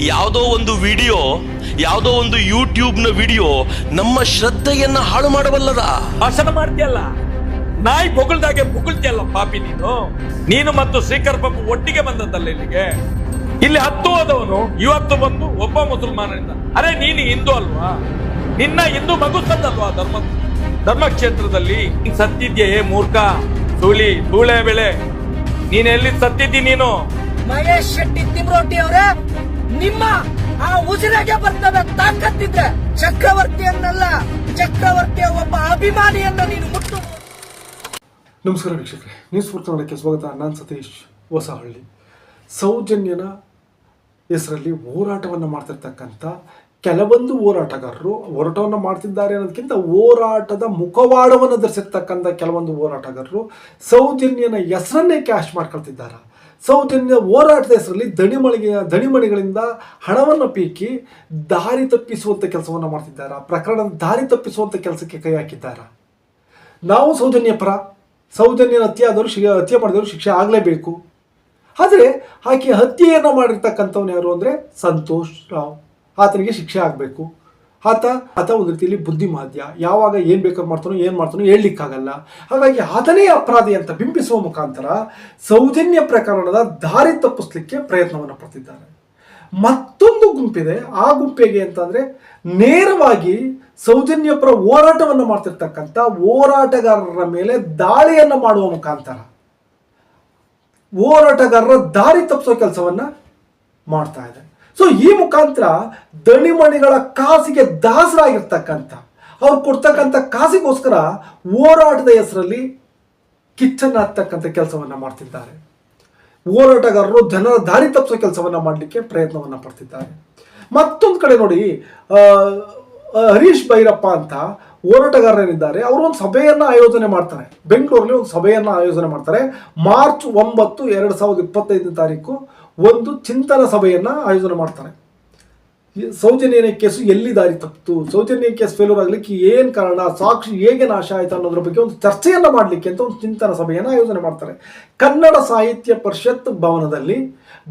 ಯಾವುದೋ ಒಂದು ವಿಡಿಯೋ ಯಾವುದೋ ಒಂದು ಯೂಟ್ಯೂಬ್ನ ವಿಡಿಯೋ ನಮ್ಮ ಶ್ರದ್ಧೆಯನ್ನ ಹಾಳು ಮಾಡಬಲ್ಲದ? ಭಾಷಣ ಮಾಡ್ತೀಯಲ್ಲ? ನಾಯಿ ಬೊಗಳ್ದಾಗೆ ಬೊಗಳ್ತಿಯಲ್ಲ ಪಾಪಿ ನೀನು? ನೀನು ಮತ್ತು ಶ್ರೀಕರ್ ಬಾಬು ಒಟ್ಟಿಗೆ ಬಂದದ್ದಲ್ಲ ಇಲ್ಲಿಗೆ? ಇಲ್ಲಿ ಹತ್ತು ಹೋದವನು ಇವತ್ತು ಬಂದು ಒಬ್ಬ ಮುಸಲ್ಮಾನರಿಂದ ಅರೆ ನೀನು ಹಿಂದೂ ಅಲ್ವಾ? ನಿನ್ನ ಹಿಂದೂ ಮಗು ತಂದಲ್ವಾ ಧರ್ಮ? ಧರ್ಮಕ್ಷೇತ್ರದಲ್ಲಿ ಸತ್ತಿದ್ಯೇ ಮೂರ್ಖ ಧೂಳಿ ಧೂಳೆ ಬೆಳೆ. ನೀನೆಲ್ಲಿ ಎಲ್ಲಿ ಸತ್ತಿದ್ದಿ ನೀನು? ಮಹೇಶ್ ಶೆಟ್ಟಿ ತಿಮ್ರೋಟಿ ಅವರೇ ನಿಮ್ಮ ಆ ಉಸಿರಾಗೆ ಬರ್ತವೆ ತಾಕತ್ತಿದ್ರೆ ಚಕ್ರವರ್ತಿಯನ್ನಲ್ಲ, ಚಕ್ರವರ್ತಿಯ ಒಬ್ಬ ಅಭಿಮಾನಿಯನ್ನ ನೀನು ಮುಟ್ಟು. ನಮಸ್ಕಾರ ವೀಕ್ಷಕರೇ ನ್ಯೂಸ್ ಕನ್ನಡಕ್ಕೆ ಸ್ವಾಗತ. ನಾನು ಸತೀಶ್ ಹೊಸಹಳ್ಳಿ. ಸೌಜನ್ಯನ ಹೆಸರಲ್ಲಿ ಹೋರಾಟವನ್ನು ಮಾಡ್ತಿರ್ತಕ್ಕಂಥ ಕೆಲವೊಂದು ಹೋರಾಟಗಾರರು ಹೋರಾಟವನ್ನು ಮಾಡ್ತಿದ್ದಾರೆ ಅನ್ನೋದಕ್ಕಿಂತ ಹೋರಾಟದ ಮುಖವಾಡವನ್ನು ಧರಿಸಿರ್ತಕ್ಕಂಥ ಕೆಲವೊಂದು ಹೋರಾಟಗಾರರು ಸೌಜನ್ಯನ ಹೆಸರನ್ನೇ ಕ್ಯಾಶ್ ಮಾಡ್ಕೊಳ್ತಿದ್ದಾರೆ? ಸೌಜನ್ಯ ಹೋರಾಟದ ಹೆಸರಲ್ಲಿ ದಣಿಮಳಿಗೆ, ದಣಿಮಣಿಗಳಿಂದ ಹಣವನ್ನು ಪೀಕಿ ದಾರಿ ತಪ್ಪಿಸುವಂಥ ಕೆಲಸವನ್ನು ಮಾಡ್ತಿದ್ದಾರೆ? ಪ್ರಕರಣ ದಾರಿ ತಪ್ಪಿಸುವಂಥ ಕೆಲಸಕ್ಕೆ ಕೈ ಹಾಕಿದ್ದಾರೆ? ನಾವು ಸೌಜನ್ಯ ಪರ ಸೌಜನ್ಯನ ಹತ್ಯೆ ಆದವರು ಶಿ ಹತ್ಯೆ ಮಾಡಿದವರು ಶಿಕ್ಷೆ ಆಗಲೇಬೇಕು. ಆದರೆ ಆಕೆ ಹತ್ಯೆಯನ್ನು ಮಾಡಿರ್ತಕ್ಕಂಥವ್ನು ಯಾರು ಅಂದರೆ ಸಂತೋಷ್ ರಾವ್. ಆತನಿಗೆ ಶಿಕ್ಷೆ ಆಗಬೇಕು. ಆತ ಆತ ಒಂದು ರೀತಿಯಲ್ಲಿ ಬುದ್ಧಿಮಾದ್ಯ ಯಾವಾಗ ಏನು ಬೇಕಾದ್ರೂ ಮಾಡ್ತಾನೋ, ಏನು ಮಾಡ್ತಾನೋ ಹೇಳಲಿಕ್ಕಾಗಲ್ಲ. ಹಾಗಾಗಿ ಆತನೇ ಅಪರಾಧಿ ಅಂತ ಬಿಂಬಿಸುವ ಮುಖಾಂತರ ಸೌಜನ್ಯ ಪ್ರಕರಣದ ದಾರಿ ತಪ್ಪಿಸ್ಲಿಕ್ಕೆ ಪ್ರಯತ್ನವನ್ನು ಪಡ್ತಿದ್ದಾರೆ. ಮತ್ತೊಂದು ಗುಂಪಿದೆ. ಆ ಗುಂಪಿಗೆ ಅಂತಂದ್ರೆ ನೇರವಾಗಿ ಸೌಜನ್ಯ ಪರ ಹೋರಾಟವನ್ನು ಮಾಡ್ತಿರ್ತಕ್ಕಂಥ ಹೋರಾಟಗಾರರ ಮೇಲೆ ದಾಳಿಯನ್ನು ಮಾಡುವ ಮುಖಾಂತರ ಹೋರಾಟಗಾರರ ದಾರಿ ತಪ್ಪಿಸೋ ಕೆಲಸವನ್ನ ಮಾಡ್ತಾ ಇದೆ. ಸೊ ಈ ಮುಖಾಂತರ ದಣಿಮಣಿಗಳ ಕಾಸಿಗೆ ದಾಸರಾಗಿರ್ತಕ್ಕಂಥ, ಅವ್ರು ಕೊಡ್ತಕ್ಕಂಥ ಕಾಸಿಗೋಸ್ಕರ ಹೋರಾಟದ ಹೆಸರಲ್ಲಿ ಕಿಚ್ಚನ್ನ ಹತ್ತಕ್ಕಂಥ ಕೆಲಸವನ್ನ ಮಾಡ್ತಿದ್ದಾರೆ. ಹೋರಾಟಗಾರರು ಜನರ ದಾರಿ ತಪ್ಪಿಸೋ ಕೆಲಸವನ್ನ ಮಾಡಲಿಕ್ಕೆ ಪ್ರಯತ್ನವನ್ನ ಪಡ್ತಿದ್ದಾರೆ. ಮತ್ತೊಂದು ಕಡೆ ನೋಡಿ ಹರೀಶ್ ಭೈರಪ್ಪ ಅಂತ ಹೋರಾಟಗಾರರಿದ್ದಾರೆ. ಅವರು ಒಂದು ಸಭೆಯನ್ನ ಆಯೋಜನೆ ಮಾಡ್ತಾರೆ. ಬೆಂಗಳೂರಲ್ಲಿ ಒಂದು ಸಭೆಯನ್ನ ಆಯೋಜನೆ ಮಾಡ್ತಾರೆ. ಮಾರ್ಚ್ ಒಂಬತ್ತು, ಎರಡು ಸಾವಿರದ ಇಪ್ಪತ್ತೈದನೇ ತಾರೀಕು. ಒಂದು ಚಿಂತನ ಸಭೆಯನ್ನು ಆಯೋಜನೆ ಮಾಡ್ತಾರೆ. ಸೌಜನ್ಯ ಕೇಸು ಎಲ್ಲಿ ದಾರಿ ತಪ್ಪಿತು? ಸೌಜನ್ಯ ಕೇಸ್ ಫೇಲ್ಯೂರ್ ಆಗಲಿಕ್ಕೆ ಏನು ಕಾರಣ? ಸಾಕ್ಷಿ ಹೇಗೆ ನಾಶ ಆಯಿತು ಅನ್ನೋದ್ರ ಬಗ್ಗೆ ಒಂದು ಚರ್ಚೆಯನ್ನು ಮಾಡಲಿಕ್ಕೆ ಅಂತ ಒಂದು ಚಿಂತನ ಸಭೆಯನ್ನು ಆಯೋಜನೆ ಮಾಡ್ತಾರೆ. ಕನ್ನಡ ಸಾಹಿತ್ಯ ಪರಿಷತ್ ಭವನದಲ್ಲಿ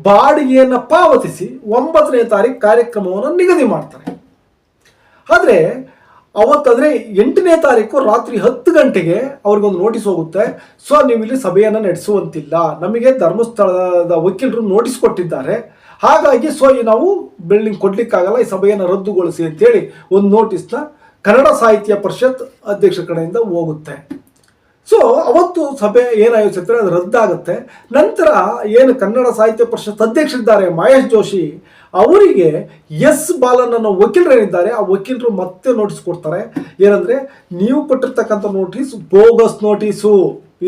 ಬಾಡಿಗೆಯನ್ನು ಪಾವತಿಸಿ ಒಂಬತ್ತನೇ ತಾರೀಕು ಕಾರ್ಯಕ್ರಮವನ್ನು ನಿಗದಿ ಮಾಡ್ತಾರೆ. ಆದರೆ ಅವತ್ತಾದ್ರೆ ಎಂಟನೇ ತಾರೀಕು ರಾತ್ರಿ ಹತ್ತು ಗಂಟೆಗೆ ಅವ್ರಿಗೊಂದು ನೋಟಿಸ್ ಹೋಗುತ್ತೆ. ಸೊ ನೀವು ಇಲ್ಲಿ ಸಭೆಯನ್ನು ನಡೆಸುವಂತಿಲ್ಲ. ನಮಗೆ ಧರ್ಮಸ್ಥಳದ ವಕೀಲರು ನೋಟಿಸ್ ಕೊಟ್ಟಿದ್ದಾರೆ. ಹಾಗಾಗಿ ಸೊ ಈ ನಾವು ಬಿಲ್ಡಿಂಗ್ ಕೊಡ್ಲಿಕ್ಕಾಗಲ್ಲ, ಈ ಸಭೆಯನ್ನು ರದ್ದುಗೊಳಿಸಿ ಅಂತೇಳಿ ಒಂದು ನೋಟಿಸ್ನ ಕನ್ನಡ ಸಾಹಿತ್ಯ ಪರಿಷತ್ ಅಧ್ಯಕ್ಷ ಕಡೆಯಿಂದ ಹೋಗುತ್ತೆ. ಸೊ ಅವತ್ತು ಸಭೆ ಏನಾಯೋಜಿಸುತ್ತೆ ಅದು ರದ್ದಾಗುತ್ತೆ. ನಂತರ ಏನು ಕನ್ನಡ ಸಾಹಿತ್ಯ ಪರಿಷತ್ ಅಧ್ಯಕ್ಷರಿದ್ದಾರೆ, ಮಹೇಶ್ ಜೋಶಿ ಅವರಿಗೆ ಎಸ್ ಬಾಲನ್ ಅನ್ನೋ ವಕೀಲರೇನಿದ್ದಾರೆ ಆ ವಕೀಲರು ಮತ್ತೆ ನೋಟಿಸ್ ಕೊಡ್ತಾರೆ. ಏನಂದ್ರೆ, ನೀವು ಕೊಟ್ಟಿರ್ತಕ್ಕಂಥ ನೋಟಿಸ್ ಬೋಗಸ್ ನೋಟಿಸು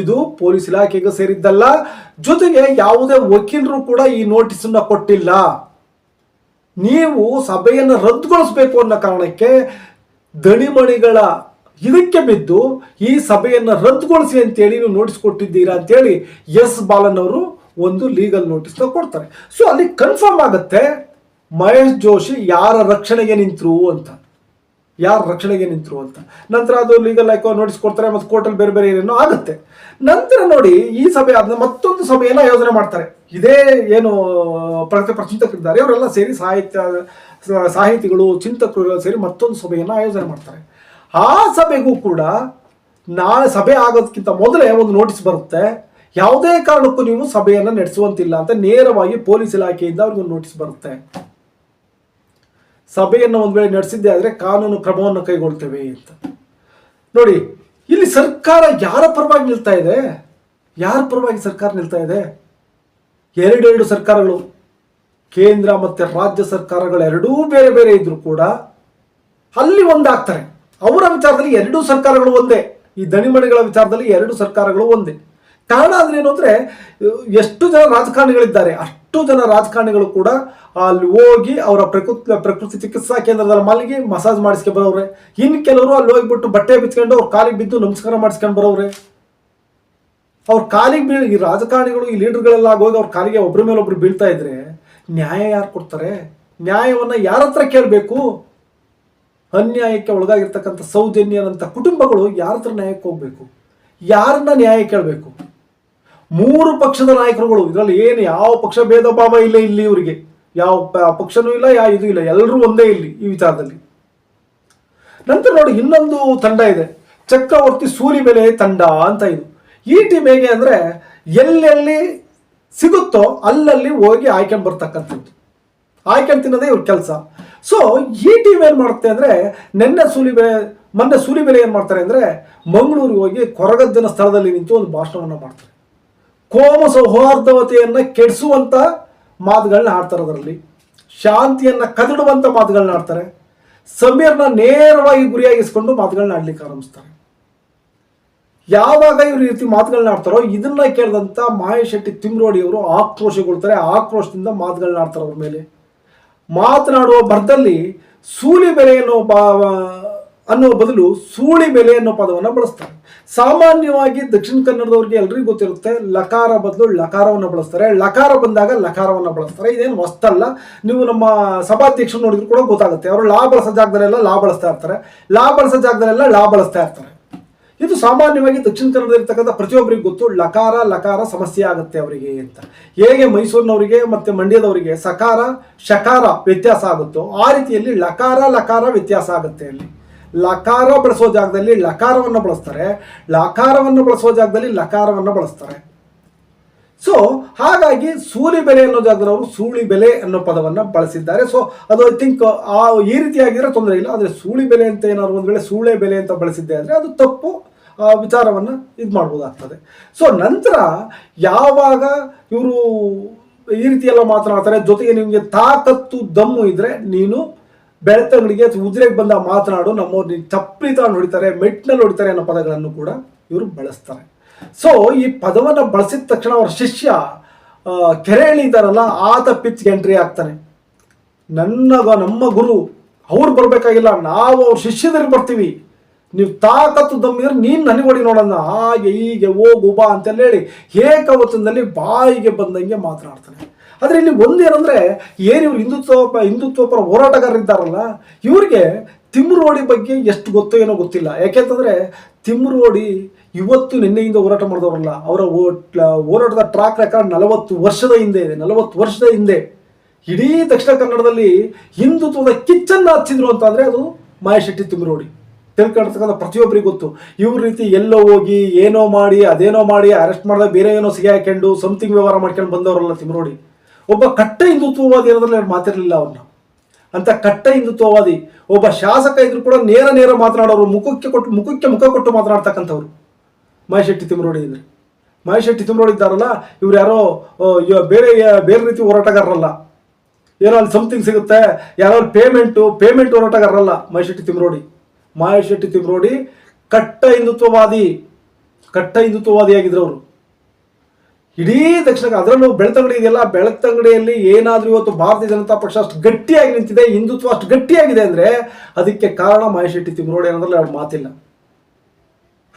ಇದು ಪೊಲೀಸ್ ಇಲಾಖೆಗೆ ಸೇರಿದ್ದಲ್ಲ. ಜೊತೆಗೆ ಯಾವುದೇ ವಕೀಲರು ಕೂಡ ಈ ನೋಟಿಸನ್ನ ಕೊಟ್ಟಿಲ್ಲ. ನೀವು ಸಭೆಯನ್ನು ರದ್ದುಗೊಳಿಸಬೇಕು ಅನ್ನೋ ಕಾರಣಕ್ಕೆ ದಣಿಮಣಿಗಳ ಇದಕ್ಕೆ ಬಿದ್ದು ಈ ಸಭೆಯನ್ನು ರದ್ದುಗೊಳಿಸಿ ಅಂತೇಳಿ ನೀವು ನೋಟಿಸ್ ಕೊಟ್ಟಿದ್ದೀರಾ ಅಂತೇಳಿ ಎಸ್ ಬಾಲನ್ ಅವರು ಒಂದು ಲೀಗಲ್ ನೋಟಿಸ್ನ ಕೊಡ್ತಾರೆ. ಸೊ ಅಲ್ಲಿ ಕನ್ಫರ್ಮ್ ಆಗುತ್ತೆ ಮಹೇಶ್ ಜೋಶಿ ಯಾರ ರಕ್ಷಣೆಗೆ ನಿಂತರು ಅಂತ. ಯಾರ ರಕ್ಷಣೆಗೆ ನಿಂತರು ಅಂತ. ನಂತರ ಅದು ಲೀಗಲ್ ಆಯ್ಕೋ ನೋಟಿಸ್ ಕೊಡ್ತಾರೆ ಮತ್ತು ಕೋರ್ಟಲ್ಲಿ ಬೇರೆ ಬೇರೆ ಏನೇನೋ ಆಗುತ್ತೆ. ನಂತರ ನೋಡಿ ಈ ಸಭೆ ಆದ ಮತ್ತೊಂದು ಸಭೆಯನ್ನು ಯೋಜನೆ ಮಾಡ್ತಾರೆ. ಇದೇ ಏನು ಪ್ರಗತಿ ಪ್ರಚಿಂತಕರಿದ್ದಾರೆ ಇವರೆಲ್ಲ ಸೇರಿ ಸಾಹಿತ್ಯ, ಸಾಹಿತಿಗಳು ಚಿಂತಕರು ಸೇರಿ ಮತ್ತೊಂದು ಸಭೆಯನ್ನು ಆಯೋಜನೆ ಮಾಡ್ತಾರೆ. ಆ ಸಭೆಗೂ ಕೂಡ ನಾಳೆ ಸಭೆ ಆಗೋದಕ್ಕಿಂತ ಮೊದಲೇ ಒಂದು ನೋಟಿಸ್ ಬರುತ್ತೆ. ಯಾವುದೇ ಕಾರಣಕ್ಕೂ ನೀವು ಸಭೆಯನ್ನು ನಡೆಸುವಂತಿಲ್ಲ ಅಂತ ನೇರವಾಗಿ ಪೊಲೀಸ್ ಇಲಾಖೆಯಿಂದ ಅವ್ರಿಗೆ ಒಂದು ನೋಟಿಸ್ ಬರುತ್ತೆ. ಸಭೆಯನ್ನು ಒಂದು ವೇಳೆ ನಡೆಸಿದ್ದೇ ಆದರೆ ಕಾನೂನು ಕ್ರಮವನ್ನು ಕೈಗೊಳ್ತೇವೆ ಅಂತ. ನೋಡಿ, ಇಲ್ಲಿ ಸರ್ಕಾರ ಯಾರ ಪರವಾಗಿ ನಿಲ್ತಾ ಇದೆ? ಯಾರ ಪರವಾಗಿ ಸರ್ಕಾರ ನಿಲ್ತಾ ಇದೆ? ಎರಡೆರಡು ಸರ್ಕಾರಗಳು, ಕೇಂದ್ರ ಮತ್ತು ರಾಜ್ಯ ಸರ್ಕಾರಗಳು ಎರಡೂ ಬೇರೆ ಬೇರೆ ಇದ್ರು ಕೂಡ ಅಲ್ಲಿ ಒಂದಾಗ್ತಾರೆ. ಅವರ ವಿಚಾರದಲ್ಲಿ ಎರಡೂ ಸರ್ಕಾರಗಳು ಒಂದೇ. ಈ ದಣಿಮಣಿಗಳ ವಿಚಾರದಲ್ಲಿ ಎರಡು ಸರ್ಕಾರಗಳು ಒಂದೇ. ಕಾರಣ ಅಂದ್ರೆ ಅಂದ್ರೆ, ಎಷ್ಟು ಜನ ರಾಜಕಾರಣಿಗಳಿದ್ದಾರೆ, ಅಷ್ಟು ಜನ ರಾಜಕಾರಣಿಗಳು ಕೂಡ ಅಲ್ಲಿ ಹೋಗಿ ಅವರ ಪ್ರಕೃತಿ ಪ್ರಕೃತಿ ಚಿಕಿತ್ಸಾ ಕೇಂದ್ರದಲ್ಲಿ ಮಲಗಿ ಮಸಾಜ್ ಮಾಡಿಸ್ಕೊಂಡು ಬರೋವ್ರೆ. ಇನ್ನು ಕೆಲವರು ಅಲ್ಲಿ ಹೋಗ್ಬಿಟ್ಟು ಬಟ್ಟೆ ಬಿಚ್ಕೊಂಡು ಅವ್ರ ಕಾಲಿಗೆ ಬಿದ್ದು ನಮಸ್ಕಾರ ಮಾಡಿಸ್ಕೊಂಡು ಬರೋವ್ರೆ. ಅವ್ರ ಕಾಲಿಗೆ ಬೀಳ್, ಈ ರಾಜಕಾರಣಿಗಳು, ಈ ಲೀಡರ್ಗಳೆಲ್ಲ ಹೋಗಿ ಅವ್ರ ಕಾಲಿಗೆ ಒಬ್ಬರ ಮೇಲೆ ಒಬ್ರು ಬೀಳ್ತಾ ಇದ್ರೆ ನ್ಯಾಯ ಯಾರು ಕೊಡ್ತಾರೆ? ನ್ಯಾಯವನ್ನ ಯಾರ ಹತ್ರ ಕೇಳಬೇಕು? ಅನ್ಯಾಯಕ್ಕೆ ಒಳಗಾಗಿರ್ತಕ್ಕಂಥ ಸೌಜನ್ಯನಂತ ಕುಟುಂಬಗಳು ಯಾರ ಹತ್ರ ನ್ಯಾಯಕ್ಕೆ ಹೋಗ್ಬೇಕು? ಯಾರನ್ನ ನ್ಯಾಯ ಕೇಳಬೇಕು? ಮೂರು ಪಕ್ಷದ ನಾಯಕರುಗಳು, ಇದರಲ್ಲಿ ಏನು ಯಾವ ಪಕ್ಷ ಭೇದ ಭಾವ ಇಲ್ಲ ಇಲ್ಲಿ ಇವರಿಗೆ. ಯಾವ ಪಕ್ಷನೂ ಇಲ್ಲ ಯಾವ ಇದು ಇಲ್ಲ ಎಲ್ಲರೂ ಒಂದೇ ಇಲ್ಲಿ ಈ ವಿಚಾರದಲ್ಲಿ. ನಂತರ ನೋಡಿ ಇನ್ನೊಂದು ತಂಡ ಇದೆ. ಚಕ್ರವರ್ತಿ ಸೂಲಿಬೆಲೆ ತಂಡ ಅಂತ ಇದು. ಈ ಟೀಮ್ ಹೇಗೆ ಅಂದ್ರೆ, ಎಲ್ಲೆಲ್ಲಿ ಸಿಗುತ್ತೋ ಅಲ್ಲಲ್ಲಿ ಹೋಗಿ ಆಯ್ಕೊಂಡು ಬರ್ತಕ್ಕಂಥದ್ದು. ಆಯ್ಕೊಂಡು ತಿನ್ನೋದೇ ಇವ್ರ ಕೆಲಸ. ಸೊ ಈ ಟೀಮ್ ಏನು ಮಾಡುತ್ತೆ ಅಂದ್ರೆ, ನಿನ್ನೆ ಸೂಲಿಬೆಲೆ ಮೊನ್ನೆ ಸೂಲಿಬೆಲೆ ಏನು ಮಾಡ್ತಾರೆ ಅಂದ್ರೆ, ಮಂಗಳೂರಿಗೆ ಹೋಗಿ ಕೊರಗದ್ದನ ಸ್ಥಳದಲ್ಲಿ ನಿಂತು ಒಂದು ಭಾಷಣವನ್ನು ಮಾಡ್ತಾರೆ. ಕೋಮ ಸೌಹಾರ್ದವತೆಯನ್ನ ಕೆಡಿಸುವಂತ ಮಾತುಗಳನ್ನ ಆಡ್ತಾರೆ ಅದರಲ್ಲಿ. ಶಾಂತಿಯನ್ನು ಕದಡುವಂತ ಮಾತುಗಳನ್ನ ಆಡ್ತಾರೆ. ಸಮೀರ್ನ ನೇರವಾಗಿ ಗುರಿಯಾಗಿಸ್ಕೊಂಡು ಮಾತುಗಳನ್ನ ಆಡ್ಲಿಕ್ಕೆ ಆರಂಭಿಸ್ತಾರೆ. ಯಾವಾಗ ಇವ್ರ ಈ ರೀತಿ ಮಾತುಗಳನ್ನ ಆಡ್ತಾರೋ ಇದನ್ನ ಕೇಳಿದಂತ ಮಹೇಶ್ ಶೆಟ್ಟಿ ತಿಮ್ರೋಡಿ ಅವರು ಆಕ್ರೋಶಗೊಳ್ತಾರೆ. ಆಕ್ರೋಶದಿಂದ ಮಾತುಗಳನ್ನ ಆಡ್ತಾರೆ ಅವ್ರ ಮೇಲೆ. ಮಾತನಾಡುವ ಭರದಲ್ಲಿ ಸೂಲಿ ಬೆಲೆಯನ್ನು ಅನ್ನೋ ಬದಲು ಸೂಳಿ ಬೆಲೆ ಅನ್ನೋ ಪದವನ್ನು ಬಳಸ್ತಾರೆ. ಸಾಮಾನ್ಯವಾಗಿ ದಕ್ಷಿಣ ಕನ್ನಡದವ್ರಿಗೆ ಎಲ್ರಿಗೂ ಗೊತ್ತಿರುತ್ತೆ, ಲಕಾರ ಬದಲು ಲಕಾರವನ್ನು ಬಳಸ್ತಾರೆ. ಲಕಾರ ಬಂದಾಗ ಲಕಾರವನ್ನು ಬಳಸ್ತಾರೆ. ಇದೇನು ಹೊಸ್ತಲ್ಲ. ನೀವು ನಮ್ಮ ಸಭಾಧ್ಯಕ್ಷರು ನೋಡಿದ್ರು ಕೂಡ ಗೊತ್ತಾಗುತ್ತೆ. ಅವರು ಲಾ ಬಳಸೋ ಜಾಗದಲ್ಲೆಲ್ಲ ಲಾ ಬಳಸ್ತಾ ಇರ್ತಾರೆ. ಲಾ ಬಳಸೋ ಜಾಗದಲ್ಲೆಲ್ಲ ಲಾ ಬಳಸ್ತಾ ಇರ್ತಾರೆ. ಇದು ಸಾಮಾನ್ಯವಾಗಿ ದಕ್ಷಿಣ ಕನ್ನಡದಲ್ಲಿರ್ತಕ್ಕಂಥ ಪ್ರತಿಯೊಬ್ಬರಿಗೆ ಗೊತ್ತು. ಲಕಾರ ಲಕಾರ ಸಮಸ್ಯೆ ಆಗುತ್ತೆ ಅವರಿಗೆ ಅಂತ. ಹೇಗೆ ಮೈಸೂರಿನವರಿಗೆ ಮತ್ತೆ ಮಂಡ್ಯದವರಿಗೆ ಸಕಾರ, ಶಕಾರ ವ್ಯತ್ಯಾಸ ಆಗುತ್ತೋ, ಆ ರೀತಿಯಲ್ಲಿ ಲಕಾರ ಲಕಾರ ವ್ಯತ್ಯಾಸ ಆಗುತ್ತೆ ಅಲ್ಲಿ. ಲಕಾರ ಬಳಸೋ ಜಾಗದಲ್ಲಿ ಲಕಾರವನ್ನು ಬಳಸ್ತಾರೆ, ಲಕಾರವನ್ನು ಬಳಸೋ ಜಾಗದಲ್ಲಿ ಲಕಾರವನ್ನು ಬಳಸ್ತಾರೆ. ಸೊ ಹಾಗಾಗಿ ಸೂಳಿ ಬೆಲೆ ಅನ್ನೋ ಜಾಗದಲ್ಲಿ ಅವರು ಸೂಳಿ ಬೆಲೆ ಅನ್ನೋ ಪದವನ್ನು ಬಳಸಿದ್ದಾರೆ. ಸೊ ಅದು ಐ ಥಿಂಕ್ ಆ, ಈ ರೀತಿಯಾಗಿದ್ರೆ ತೊಂದರೆ ಇಲ್ಲ. ಆದರೆ ಸೂಳಿ ಬೆಲೆ ಅಂತ ಏನಾದ್ರು ಒಂದು ವೇಳೆ ಸೂಳೆ ಬೆಲೆ ಅಂತ ಬಳಸಿದ್ದೆ ಅಂದರೆ ಅದು ತಪ್ಪು, ಆ, ವಿಚಾರವನ್ನು ಇದು ಮಾಡ್ಬೋದಾಗ್ತದೆ. ಸೊ ನಂತರ ಯಾವಾಗ ಇವರು ಈ ರೀತಿಯೆಲ್ಲ ಮಾತನಾಡ್ತಾರೆ, ಜೊತೆಗೆ ನಿಮಗೆ ತಾಕತ್ತು, ದಮ್ಮು ಇದ್ರೆ ನೀನು ಬೆಳ್ತಂಗಡಿಗೆ ಉದ್ರೆಗೆ ಬಂದ ಮಾತನಾಡು, ನಮ್ಮವ್ರು ಚಪ್ಪಲಿ ತಗೊಂಡು ಹೊಡಿತಾರೆ ಮೆಟ್ನಲ್ಲಿ ಹೊಡಿತಾರೆ ಅನ್ನೋ ಪದಗಳನ್ನು ಕೂಡ ಇವರು ಬಳಸ್ತಾರೆ. ಸೊ ಈ ಪದವನ್ನು ಬಳಸಿದ ತಕ್ಷಣ ಅವರ ಶಿಷ್ಯ ಕೆರೆ ಇಳಿದಾರಲ್ಲ ಆತ ಪಿಚ್ಗೆ ಎಂಟ್ರಿ ಆಗ್ತಾನೆ. ನನ್ನ ನಮ್ಮ ಗುರು, ಅವ್ರು ಬರಬೇಕಾಗಿಲ್ಲ, ನಾವು ಅವ್ರ ಶಿಷ್ಯದಲ್ಲಿ ಬರ್ತೀವಿ. ನೀವು ತಾಕತ್ತು ದಮ್ಮಿದ್ರೆ ನೀನು ನನಗೆ ಹೊಡಿ ನೋಡೋಣ ಹಾಗೆ ಹೀಗೆ ಹೋಗು ಬಾ ಅಂತೆಲ್ಲ ಹೇಳಿ ಏಕವಚನದಲ್ಲಿ ಬಾಯಿಗೆ ಬಂದಂಗೆ ಮಾತನಾಡ್ತಾನೆ. ಆದರೆ ಇಲ್ಲಿ ಒಂದೇನಂದ್ರೆ ಏನು ಇವರು ಹಿಂದುತ್ವ ಹಿಂದುತ್ವ ಪರ ಹೋರಾಟಗಾರರಿದ್ದಾರಲ್ಲ ಇವ್ರಿಗೆ ತಿಮ್ರೋಡಿ ಬಗ್ಗೆ ಎಷ್ಟು ಗೊತ್ತೋ ಏನೋ ಗೊತ್ತಿಲ್ಲ. ಯಾಕೆಂತಂದ್ರೆ ತಿಮ್ರೋಡಿ ಇವತ್ತು ನಿನ್ನೆಯಿಂದ ಹೋರಾಟ ಮಾಡಿದವರಲ್ಲ, ಅವರ ಹೋರಾಟದ ಟ್ರಾಕ್ ರೆಕಾರ್ಡ್ ನಲವತ್ತು ವರ್ಷದ ಹಿಂದೆ ಇದೆ, ನಲವತ್ತು ವರ್ಷದ ಹಿಂದೆ. ಇಡೀ ದಕ್ಷಿಣ ಕನ್ನಡದಲ್ಲಿ ಹಿಂದುತ್ವದ ಕಿಚ್ಚನ್ನು ಹಚ್ಚಿದ್ರು ಅಂತಂದ್ರೆ ಅದು ಮಾಯಶೆಟ್ಟಿ ತಿಮ್ರೋಡಿ ತಿಳ್ಕೊಂಡಿರ್ತಕ್ಕಂಥ ಪ್ರತಿಯೊಬ್ಬರಿಗೂ ಗೊತ್ತು. ಇವ್ರ ರೀತಿ ಎಲ್ಲೋ ಹೋಗಿ ಏನೋ ಮಾಡಿ, ಅದೇನೋ ಮಾಡಿ ಅರೆಸ್ಟ್ ಮಾಡಿದ ಬೇರೆ ಏನೋ ಸಿಗಿ ಹಾಕೊಂಡು ಸಮಥಿಂಗ್ ವ್ಯವಹಾರ ಮಾಡ್ಕೊಂಡು ಬಂದವರಲ್ಲ ತಿಮ್ರೋಡಿ ಒಬ್ಬ ಕಟ್ಟ ಹಿಂದುತ್ವವಾದಿ ಅನ್ನೋದ್ರಲ್ಲಿ ಅವ್ರು ಮಾತಿರಲಿಲ್ಲ ಅವ್ರನ್ನ. ಅಂತ ಕಟ್ಟ ಹಿಂದುತ್ವವಾದಿ ಒಬ್ಬ ಶಾಸಕ ಇದ್ರು ಕೂಡ ನೇರ ನೇರ ಮಾತನಾಡೋರು, ಮುಖಕ್ಕೆ ಕೊಟ್ಟು, ಮುಖಕ್ಕೆ ಮುಖ ಕೊಟ್ಟು ಮಾತನಾಡ್ತಕ್ಕಂಥವ್ರು. ಮಹೇಶೆಟ್ಟಿ ತಿಮ್ರೋಡಿ ಮಹೇಶ್ ಮಹೇಶೆಟ್ಟಿ ತಿಮ್ರೋಡಿ ಇದ್ದಾರಲ್ಲ, ಇವ್ರು ಯಾರೋ ಬೇರೆ ಬೇರೆ ರೀತಿ ಹೋರಾಟಗಾರರಲ್ಲ. ಏನೋ ಅಲ್ಲಿ ಸಮಥಿಂಗ್ ಸಿಗುತ್ತೆ, ಯಾರೋ ಪೇಮೆಂಟು ಪೇಮೆಂಟ್ ಹೋರಾಟಗಾರರಲ್ಲ ಮಹೇಶೆಟ್ಟಿ ತಿಮ್ರೋಡಿ. ಮಹೇಶೆಟ್ಟಿ ತಿಮ್ರೋಡಿ ಕಟ್ಟ ಹಿಂದುತ್ವವಾದಿ ಕಟ್ಟ ಹಿಂದುತ್ವವಾದಿಯಾಗಿದ್ರು ಅವರು. ಇಡೀ ದಕ್ಷಿಣ ಅದರಲ್ಲೂ ಬೆಳ್ತಂಗಡಿ ಇದೆಯಲ್ಲ ಬೆಳ್ತಂಗಡಿಯಲ್ಲಿ ಏನಾದರೂ ಇವತ್ತು ಭಾರತೀಯ ಜನತಾ ಪಕ್ಷ ಅಷ್ಟು ಗಟ್ಟಿಯಾಗಿ ನಿಂತಿದೆ, ಹಿಂದುತ್ವ ಅಷ್ಟು ಗಟ್ಟಿಯಾಗಿದೆ ಅಂದ್ರೆ ಅದಕ್ಕೆ ಕಾರಣ ಮಹೇಶೆಟ್ಟಿ ತಿಮ್ಮರೋಡಿ ಅನ್ನೋದ್ರಲ್ಲಿ ಅವ್ರ ಮಾತಿಲ್ಲ.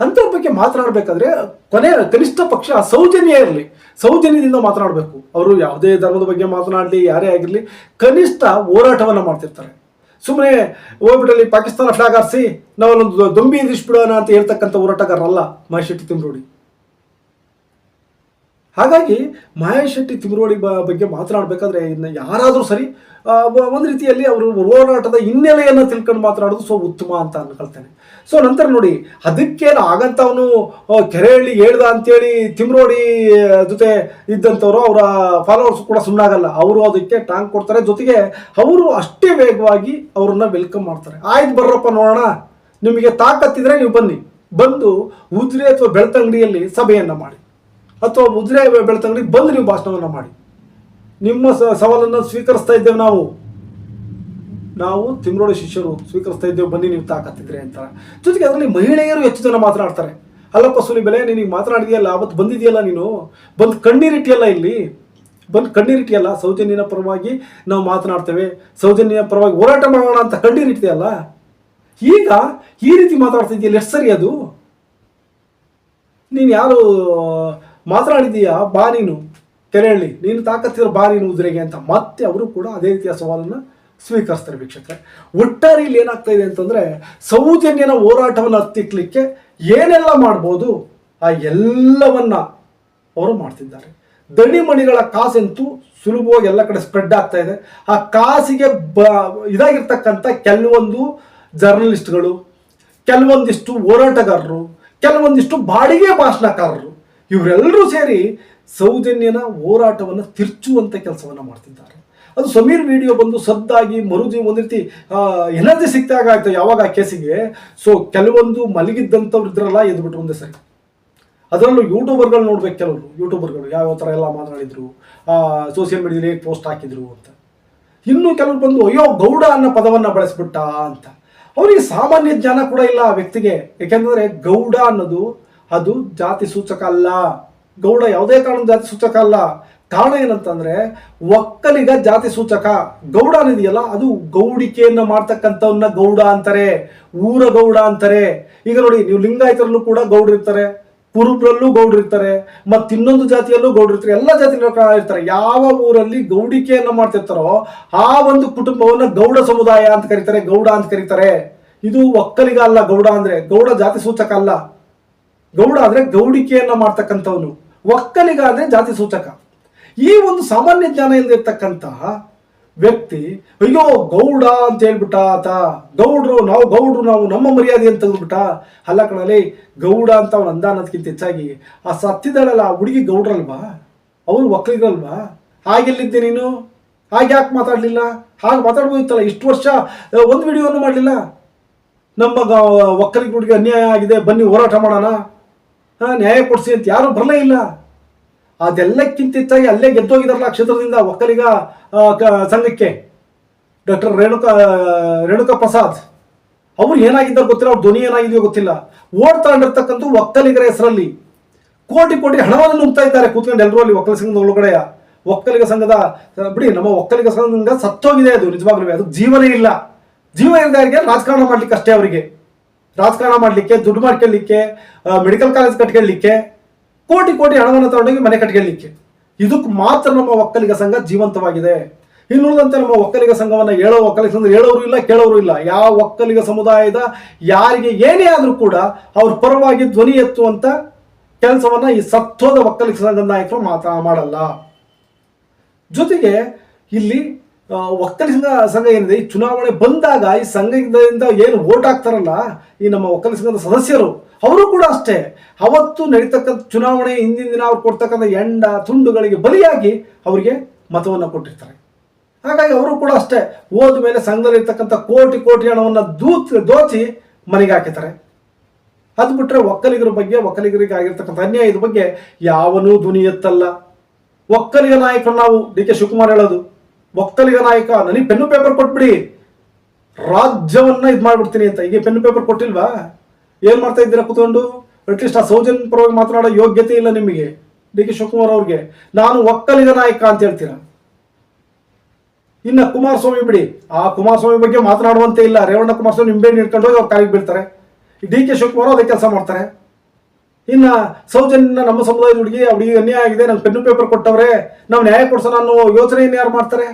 ಅಂಥವ್ರ ಬಗ್ಗೆ ಮಾತನಾಡಬೇಕಾದ್ರೆ ಕೊನೆ ಕನಿಷ್ಠ ಪಕ್ಷ ಸೌಜನ್ಯ ಇರಲಿ. ಸೌಜನ್ಯದಿಂದ ಮಾತನಾಡಬೇಕು. ಅವರು ಯಾವುದೇ ಧರ್ಮದ ಬಗ್ಗೆ ಮಾತನಾಡಲಿ, ಯಾರೇ ಆಗಿರಲಿ, ಕನಿಷ್ಠ ಹೋರಾಟವನ್ನು ಮಾಡ್ತಿರ್ತಾರೆ. ಸುಮ್ಮನೆ ಹೋಗ್ಬಿಟ್ಟಲ್ಲಿ ಪಾಕಿಸ್ತಾನ ಫ್ಲಾಗ್ ಹಾರಿಸಿ, ನಾವಲ್ಲೊಂದು ದೊಂಬಿ ಬಿಡೋಣ ಅಂತ ಹೇಳ್ತಕ್ಕಂಥ ಹೋರಾಟಗಾರರಲ್ಲ ಮಹೇಶ್ ತಿಮ್ರೋಡಿ ಹಾಗಾಗಿ ಮಹೇಶ್ ಶೆಟ್ಟಿ ತಿಮ್ರೋಡಿ ಬಗ್ಗೆ ಮಾತನಾಡಬೇಕಾದ್ರೆ ಇನ್ನು ಯಾರಾದರೂ ಸರಿ ಒಂದು ರೀತಿಯಲ್ಲಿ ಅವರು ಹೋರಾಟದ ಹಿನ್ನೆಲೆಯನ್ನು ತಿಳ್ಕೊಂಡು ಮಾತನಾಡೋದು ಸೊ ಉತ್ತಮ ಅಂತ ಅನ್ಕೊಳ್ತೇನೆ ಸೊ ನಂತರ ನೋಡಿ, ಅದಕ್ಕೇನು ಆಗಂತವನು ಅವನು ಹೇಳಿ ಹೇಳ್ದ ಅಂತೇಳಿ ತಿಮ್ರೋಡಿ ಜೊತೆ ಇದ್ದಂಥವ್ರು ಅವರ ಫಾಲೋವರ್ಸ್ ಕೂಡ ಸುಮ್ಮನಾಗಲ್ಲ ಅವರು ಅದಕ್ಕೆ ಟಾಂಗ್ ಕೊಡ್ತಾರೆ. ಜೊತೆಗೆ ಅವರು ಅಷ್ಟೇ ವೇಗವಾಗಿ ಅವ್ರನ್ನ ವೆಲ್ಕಮ್ ಮಾಡ್ತಾರೆ. ಆಯ್ತು ಬರ್ರಪ್ಪ ನೋಡೋಣ. ನಿಮಗೆ ತಾಕತ್ತಿದ್ರೆ ನೀವು ಬನ್ನಿ. ಬಂದು ಉದ್ರಿ ಅಥವಾ ಬೆಳ್ತಂಗಡಿಯಲ್ಲಿ ಸಭೆಯನ್ನು ಮಾಡಿ. ಅಥವಾ ಮುದ್ರೆ ಬೆಳ್ತಂಗಡಿಗೆ ಬಂದು ನೀವು ಭಾಷಣವನ್ನು ಮಾಡಿ. ನಿಮ್ಮ ಸವಾಲನ್ನು ಸ್ವೀಕರಿಸ್ತಾ ಇದ್ದೇವೆ ನಾವು. ನಾವು ತಿಮ್ರೋಡಿ ಶಿಷ್ಯರು ಸ್ವೀಕರಿಸ್ತಾ ಇದ್ದೇವೆ, ಬನ್ನಿ ನೀವು ತಾಕತ್ತಿದ್ರೆ ಅಂತ. ಜೊತೆಗೆ ಅದರಲ್ಲಿ ಮಹಿಳೆಯರು ಹೆಚ್ಚು ಜನ ಮಾತನಾಡ್ತಾರೆ. ಅಲ್ಲಪ್ಪ ಸುಲಿ ಬೆಲೆ, ನೀನು ಮಾತನಾಡಿದೆಯಲ್ಲ ಅವತ್ತು ಬಂದಿದೆಯಲ್ಲ ನೀನು? ಬಂದು ಕಣ್ಣೀರಿಟ್ಟಿಯಲ್ಲ ಇಲ್ಲಿ? ಬಂದು ಕಣ್ಣೀರಿಟ್ಟಿಯಲ್ಲ? ಸೌಜನ್ಯನ ಪರವಾಗಿ ನಾವು ಮಾತನಾಡ್ತೇವೆ. ಸೌಜನ್ಯನ ಪರವಾಗಿ ಹೋರಾಟ ಮಾಡೋಣ ಅಂತ ಕಣ್ಣೀರಿಟ್ಟಿದೆಯಲ್ಲ? ಈಗ ಈ ರೀತಿ ಮಾತಾಡ್ತಿದ್ಯಲ್ಲ ಎಷ್ಟು ಸರಿ ಅದು? ನೀನು ಯಾರು ಮಾತನಾಡಿದೀಯಾ? ಬಾ ನೀನು. ನೀನು ತಾಕತ್ತಿರೋ ಬಾ ನೀನು ಉದುರೆಗೆ ಅಂತ. ಮತ್ತೆ ಅವರು ಕೂಡ ಅದೇ ರೀತಿಯ ಸವಾಲನ್ನು ಸ್ವೀಕರಿಸ್ತಾರೆ ವೀಕ್ಷಕರೇ. ಒಟ್ಟಾರೆ ಇಲ್ಲಿ ಏನಾಗ್ತಾ ಇದೆ ಅಂತಂದ್ರೆ, ಸೌಜನ್ಯನ ಹೋರಾಟವನ್ನು ಹತ್ತಿಕ್ಲಿಕ್ಕೆ ಏನೆಲ್ಲ ಮಾಡ್ಬೋದು, ಆ ಎಲ್ಲವನ್ನ ಅವರು ಮಾಡ್ತಿದ್ದಾರೆ. ದಣಿಮಣಿಗಳ ಕಾಸಂತೂ ಸುಲಭವಾಗಿ ಎಲ್ಲ ಕಡೆ ಸ್ಪ್ರೆಡ್ ಆಗ್ತಾ ಇದೆ. ಆ ಕಾಸಿಗೆ ಬ, ಇದಾಗಿರ್ತಕ್ಕಂಥ ಕೆಲವೊಂದು ಜರ್ನಲಿಸ್ಟ್ಗಳು ಕೆಲವೊಂದಿಷ್ಟು ಹೋರಾಟಗಾರರು, ಕೆಲವೊಂದಿಷ್ಟು ಬಾಡಿಗೆ ಭಾಷಣಕಾರರು ಇವರೆಲ್ಲರೂ ಸೇರಿ ಸೌಜನ್ಯನ ಹೋರಾಟವನ್ನು ತಿರ್ಚುವಂಥ ಕೆಲಸವನ್ನು ಮಾಡ್ತಿದ್ದಾರೆ. ಅದು ಸಮೀರ್ ವಿಡಿಯೋ ಬಂದು ಸದ್ದಾಗಿ ಮರುಜಿ ಒಂದು ರೀತಿ ಎನರ್ಜಿ ಸಿಕ್ತಾಗ ಆಯ್ತು ಯಾವಾಗ ಆ ಕೇಸಿಗೆ. ಸೊ ಕೆಲವೊಂದು ಮಲಗಿದ್ದಂಥವ್ರು ಇದ್ರಲ್ಲ ಎದ್ಬಿಟ್ರು ಒಂದೇ ಸರಿ. ಅದರಲ್ಲೂ ಯೂಟ್ಯೂಬರ್ಗಳು ನೋಡ್ಬೇಕು ಕೆಲವರು, ಯೂಟ್ಯೂಬರ್ಗಳು ಯಾವ ಥರ ಎಲ್ಲ ಮಾತನಾಡಿದ್ರು ಸೋಷಿಯಲ್ ಮೀಡಿಯಾದಲ್ಲಿ ಹೇಗೆ ಪೋಸ್ಟ್ ಹಾಕಿದ್ರು ಅಂತ. ಇನ್ನು ಕೆಲವರು ಬಂದು, ಅಯ್ಯೋ, ಗೌಡ ಅನ್ನೋ ಪದವನ್ನು ಬಳಸ್ಬಿಟ್ಟ ಅಂತ. ಅವರಿಗೆ ಸಾಮಾನ್ಯ ಜ್ಞಾನ ಕೂಡ ಇಲ್ಲ ಆ ವ್ಯಕ್ತಿಗೆ. ಯಾಕೆಂದರೆ ಗೌಡ ಅನ್ನೋದು ಅದು ಜಾತಿ ಸೂಚಕ ಅಲ್ಲ. ಗೌಡ ಯಾವುದೇ ಕಾರಣ ಜಾತಿ ಸೂಚಕ ಅಲ್ಲ. ಕಾರಣ ಏನಂತಂದ್ರೆ, ಒಕ್ಕಲಿಗ ಜಾತಿ ಸೂಚಕ. ಗೌಡ ಅನ್ನಿದೆಯಲ್ಲ ಅದು ಗೌಡಿಕೆಯನ್ನು ಮಾಡ್ತಕ್ಕಂಥವನ್ನ ಗೌಡ ಅಂತಾರೆ. ಊರ ಗೌಡ ಅಂತಾರೆ. ಈಗ ನೋಡಿ, ನೀವು ಲಿಂಗಾಯತರಲ್ಲೂ ಕೂಡ ಗೌಡರಿರ್ತಾರೆ ಕುರುಬ್ರಲ್ಲೂ ಗೌಡ ಇರ್ತಾರೆ. ಮತ್ತೆ ಇನ್ನೊಂದು ಜಾತಿಯಲ್ಲೂ ಗೌಡ ಇರ್ತಾರೆ. ಎಲ್ಲ ಜಾತಿಯಲ್ಲೂ ಇರ್ತಾರೆ ಯಾವ ಊರಲ್ಲಿ ಗೌಡಿಕೆಯನ್ನು ಮಾಡ್ತಿರ್ತಾರೋ, ಆ ಒಂದು ಕುಟುಂಬವನ್ನ ಗೌಡ ಸಮುದಾಯ ಅಂತ ಕರೀತಾರೆ, ಗೌಡ ಅಂತ ಕರೀತಾರೆ. ಇದು ಒಕ್ಕಲಿಗ ಅಲ್ಲ, ಗೌಡ ಅಂದ್ರೆ, ಗೌಡ ಜಾತಿ ಸೂಚಕ ಅಲ್ಲ. ಗೌಡ ಆದರೆ ಗೌಡಿಕೆಯನ್ನು ಮಾಡ್ತಕ್ಕಂಥವನು, ಒಕ್ಕಲಿಗಾದರೆ ಜಾತಿ ಸೂಚಕ. ಈ ಒಂದು ಸಾಮಾನ್ಯ ಜ್ಞಾನ ಇಲ್ದಿರ್ತಕ್ಕಂತಹ ವ್ಯಕ್ತಿ, ಅಯ್ಯೋ ಗೌಡ ಅಂತ ಹೇಳ್ಬಿಟ್ಟ ಆತ, ಗೌಡ್ರು ನಾವು ಗೌಡ್ರು, ನಾವು ನಮ್ಮ ಮರ್ಯಾದೆ ಅಂತ ತೆಗೆದ್ಬಿಟ್ಟ ಅಲ್ಲ ಕಣಲಿ ಗೌಡ ಅಂತ ಅವನು ಅಂದ ಅನ್ನೋದಕ್ಕಿಂತ ಹೆಚ್ಚಾಗಿ ಆ ಸತ್ತಿದ್ದಾಳಲ್ಲ ಆ ಹುಡುಗಿ ಗೌಡ್ರಲ್ವಾ? ಅವರು ಒಕ್ಕಲಿಗರಲ್ವಾ? ಹಾಗೆಲ್ಲಿದ್ದೆ ನೀನು? ಹಾಗೆ ಯಾಕೆ ಮಾತಾಡಲಿಲ್ಲ? ಹಾಗೆ ಮಾತಾಡ್ಬೋದಿತ್ತಲ್ಲ ಇಷ್ಟು ವರ್ಷ ಒಂದು ವಿಡಿಯೋನು ಮಾಡಲಿಲ್ಲ? ನಮ್ಮ ಒಕ್ಕಲಿಗ ಹುಡುಗಿ ಅನ್ಯಾಯ ಆಗಿದೆ, ಬನ್ನಿ ಹೋರಾಟ ಮಾಡೋಣ. ನ್ಯಾಯ ಕೊಡಿಸಿ ಅಂತ ಯಾರು ಬರಲೇ ಇಲ್ಲ. ಅದೆಲ್ಲಕ್ಕಿಂತ ಹೆಚ್ಚಾಗಿ ಅಲ್ಲೇ ಗೆದ್ದೋಗಿದಾರಲ್ಲ ಕ್ಷೇತ್ರದಿಂದ ಒಕ್ಕಲಿಗ ಸಂಘಕ್ಕೆ. ಡಾಕ್ಟರ್ ರೇಣುಕಾ ರೇಣುಕಾ ಪ್ರಸಾದ್. ಅವ್ರು ಏನಾಗಿದ್ದಾರೆ ಗೊತ್ತಿಲ್ಲ, ಅವ್ರ ಧ್ವನಿ ಏನಾಗಿದೆಯೋ ಗೊತ್ತಿಲ್ಲ. ಓಟ್ ತಗೊಂಡಿರ್ತಕ್ಕಂಥ ಒಕ್ಕಲಿಗರ ಹೆಸರಲ್ಲಿ ಕೋಟಿ ಕೋಟಿ ಹಣವನ್ನು ನುಗ್ತಾ ಇದ್ದಾರೆ ಕೂತ್ಕೊಂಡು ಎಲ್ಲರೂ ಅಲ್ಲಿ ಒಕ್ಕಲಿ ಸಂಘದ ಒಳಗಡೆ. ಒಕ್ಕಲಿಗ ಸಂಘದ ಬಿಡಿ, ನಮ್ಮ ಒಕ್ಕಲಿಗ ಸಂಘ ಸತ್ತೋಗಿದೆ ಅದು, ನಿಜವಾಗ್ಲೂ. ಅದು ಜೀವನೇ ಇಲ್ಲ. ಜೀವ ಇಲ್ದವರಿಗೆ ರಾಜಕಾರಣ ಮಾಡ್ಲಿಕ್ಕೆ ಅಷ್ಟೇ ಅವರಿಗೆ. ರಾಜಕಾರಣ ಮಾಡಲಿಕ್ಕೆ, ದುಡ್ಡು ಮಾಡ್ಕೊಳ್ಳಿಕ್ಕೆ ಮೆಡಿಕಲ್ ಕಾಲೇಜ್ ಕಟ್ಕೊಳ್ಳಿಕ್ಕೆ ಕೋಟಿ ಕೋಟಿ ಹಣವನ್ನು ತಗೊಂಡೋಗಿ ಮನೆ ಕಟ್ಕೊಳ್ಳಿಕ್ಕೆ ಇದಕ್ಕೆ ಮಾತ್ರ ನಮ್ಮ ಒಕ್ಕಲಿಗ ಸಂಘ ಜೀವಂತವಾಗಿದೆ. ಇನ್ನುಳಿದಂತೆ ನಮ್ಮ ಒಕ್ಕಲಿಗ ಸಂಘವನ್ನು ಹೇಳೋ ಒಕ್ಕಲಿಗ ಸಂಘ ಹೇಳೋರು ಇಲ್ಲ, ಕೇಳೋರು ಇಲ್ಲ. ಯಾವ ಒಕ್ಕಲಿಗ ಸಮುದಾಯದ ಯಾರಿಗೆ ಏನೇ ಆದರೂ ಕೂಡ ಅವ್ರ ಪರವಾಗಿ ಧ್ವನಿ ಎತ್ತುವಂತ ಕೆಲಸವನ್ನ ಈ ಸತ್ತೋದ ಒಕ್ಕಲಿಗ ಸಂಘದ ನಾಯಕರು ಮಾತಾ ಮಾಡಲ್ಲ. ಜೊತೆಗೆ ಇಲ್ಲಿ ಒಕ್ಕಲಿಗ ಸಂಘ ಏನಿದೆ, ಈ ಚುನಾವಣೆ ಬಂದಾಗ ಈ ಸಂಘದಿಂದ ಏನು ಓಟ್ ಹಾಕ್ತಾರಲ್ಲ, ಈ ನಮ್ಮ ಒಕ್ಕಲಿಗ ಸದಸ್ಯರು, ಅವರು ಕೂಡ ಅಷ್ಟೇ. ಅವತ್ತು ನಡೀತಕ್ಕಂಥ ಚುನಾವಣೆ, ಹಿಂದಿನ ದಿನ ಅವ್ರು ಕೊಡ್ತಕ್ಕಂಥ ಎಂಡ, ತುಂಡುಗಳಿಗೆ ಬಲಿಯಾಗಿ ಅವರಿಗೆ ಮತವನ್ನು ಕೊಟ್ಟಿರ್ತಾರೆ. ಹಾಗಾಗಿ ಅವರು ಕೂಡ ಅಷ್ಟೇ. ಹೋದ ಮೇಲೆ ಸಂಘದಲ್ಲಿ ಇರ್ತಕ್ಕಂಥ ಕೋಟಿ ಕೋಟಿ ಹಣವನ್ನು ದೂತ್, ದೋಚಿ ಮನೆಗೆ ಹಾಕಿದ್ದಾರೆ. ಅದು ಬಿಟ್ಟರೆ ಒಕ್ಕಲಿಗರ ಬಗ್ಗೆ, ಒಕ್ಕಲಿಗರಿಗೆ ಆಗಿರ್ತಕ್ಕಂಥ ಅನ್ಯಾಯದ ಬಗ್ಗೆ ಯಾವನೂ ಧ್ವನಿ ಎತ್ತಲ್ಲ. ಒಕ್ಕಲಿಗ ನಾಯಕರು ನಾವು ಡಿ ಕೆ ಶಿವಕುಮಾರ್ ಹೇಳೋದು. ಒಕ್ಕಲಿಗ ನಾಯಕ, ನನಗೆ ಪೆನ್ನು ಪೇಪರ್ ಕೊಟ್ಬಿಡಿ. ರಾಜ್ಯವನ್ನ ಇದು ಮಾಡ್ಬಿಡ್ತೀನಿ ಅಂತ. ಈಗ ಪೆನ್ನು ಪೇಪರ್ ಕೊಟ್ಟಿಲ್ವಾ? ಏನ್ ಮಾಡ್ತಾ ಇದ್ದೀರಾ ಕುತ್ಕೊಂಡು? ಅಟ್ಲೀಸ್ಟ್ ಆ ಸೌಜನ್ ಪರವಾಗಿ ಮಾತನಾಡೋ ಯೋಗ್ಯತೆ ಇಲ್ಲ ನಿಮಗೆ. ಡಿ ಕೆ ಶಿವಕುಮಾರ್ ಅವ್ರಿಗೆ. ನಾನು ಒಕ್ಕಲಿಗ ನಾಯಕ ಅಂತ ಹೇಳ್ತೀರಾ? ಇನ್ನ ಕುಮಾರಸ್ವಾಮಿ ಬಿಡಿ. ಆ ಕುಮಾರಸ್ವಾಮಿ ಬಗ್ಗೆ ಮಾತನಾಡುವಂತೆ ಇಲ್ಲ. ರೇವಣ್ಣ ಕುಮಾರಸ್ವಾಮಿ ನಿಂಬೆ ಹಿಡ್ಕೊಂಡು ಹೋಗಿ ಅವ್ರು ಕಾಲಿಗೆ ಬೀಳ್ತಾರೆ. ಡಿ ಕೆ ಶಿವಕುಮಾರ್ ಅದೇ ಕೆಲಸ ಮಾಡ್ತಾರೆ. ಇನ್ನ ಸೌಜನ್ಯ ನಮ್ಮ ಸಮುದಾಯದ ಹುಡುಗಿ ಅವ್ರಿಗೆ ಅನ್ಯಾಯ ಆಗಿದೆ, ನಂಗೆ ಪೆನ್ನು ಪೇಪರ್ ಕೊಟ್ಟವ್ರೆ, ನಾವು ನ್ಯಾಯ ಕೊಡ್ಸೋಣ ಅನ್ನೋ ಯೋಚನೆಯನ್ನು ಯಾರು ಮಾಡ್ತಾರೆ?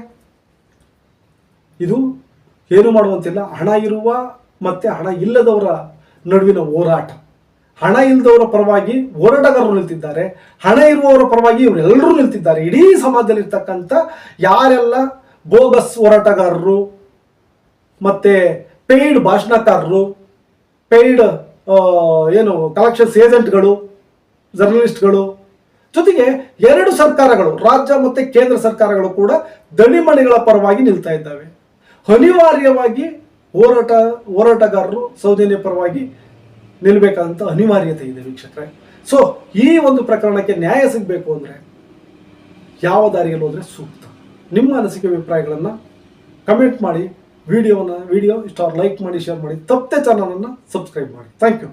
ಇದು ಏನು ಮಾಡುವಂತಿಲ್ಲ. ಹಣ ಇರುವ ಮತ್ತೆ ಹಣ ಇಲ್ಲದವರ ನಡುವಿನ ಹೋರಾಟ. ಹಣ ಇಲ್ಲದವರ ಪರವಾಗಿ ಹೋರಾಟಗಾರರು ನಿಲ್ತಿದ್ದಾರೆ. ಹಣ ಇರುವವರ ಪರವಾಗಿ ಇವರೆಲ್ಲರೂ ನಿಲ್ತಿದ್ದಾರೆ. ಇಡೀ ಸಮಾಜದಲ್ಲಿರ್ತಕ್ಕಂಥ ಯಾರೆಲ್ಲ ಬೋಗಸ್ ಹೋರಾಟಗಾರರು, ಮತ್ತೆ ಪೇಯ್ಡ್ ಭಾಷಣಕಾರರು, ಪೇಯ್ಡ್ ಏನು ಕಲೆಕ್ಷನ್ಸ್ ಏಜೆಂಟ್ಗಳು ಜರ್ನಲಿಸ್ಟ್ಗಳು ಜೊತೆಗೆ ಎರಡು ಸರ್ಕಾರಗಳು, ರಾಜ್ಯ ಮತ್ತು ಕೇಂದ್ರ ಸರ್ಕಾರಗಳು ಕೂಡ ದಣಿಮಣಿಗಳ ಪರವಾಗಿ ನಿಲ್ತಾ ಇದ್ದಾವೆ. ಅನಿವಾರ್ಯವಾಗಿ ಹೋರಾಟ, ಹೋರಾಟಗಾರರು ಸೌಜನ್ಯ ಪರವಾಗಿ ನಿಲ್ಲಬೇಕಂತ ಅನಿವಾರ್ಯತೆ ಇದೆ ವೀಕ್ಷಕರೇ. ಸೊ ಈ ಒಂದು ಪ್ರಕರಣಕ್ಕೆ ನ್ಯಾಯ ಸಿಗಬೇಕು ಅಂದರೆ ಯಾವ ದಾರಿಯಲ್ಲಿ ಹೋದರೆ ಸೂಕ್ತ? ನಿಮ್ಮ ಅನಿಸಿಕೆ ಅಭಿಪ್ರಾಯಗಳನ್ನು ಕಮೆಂಟ್ ಮಾಡಿ. ವಿಡಿಯೋನ ವಿಡಿಯೋ ಇಷ್ಟ ಲೈಕ್ ಮಾಡಿ ಶೇರ್ ಮಾಡಿ ತಪ್ಪದೆ ಚಾನಲನ್ನು ಸಬ್ಸ್ಕ್ರೈಬ್ ಮಾಡಿ. Thank you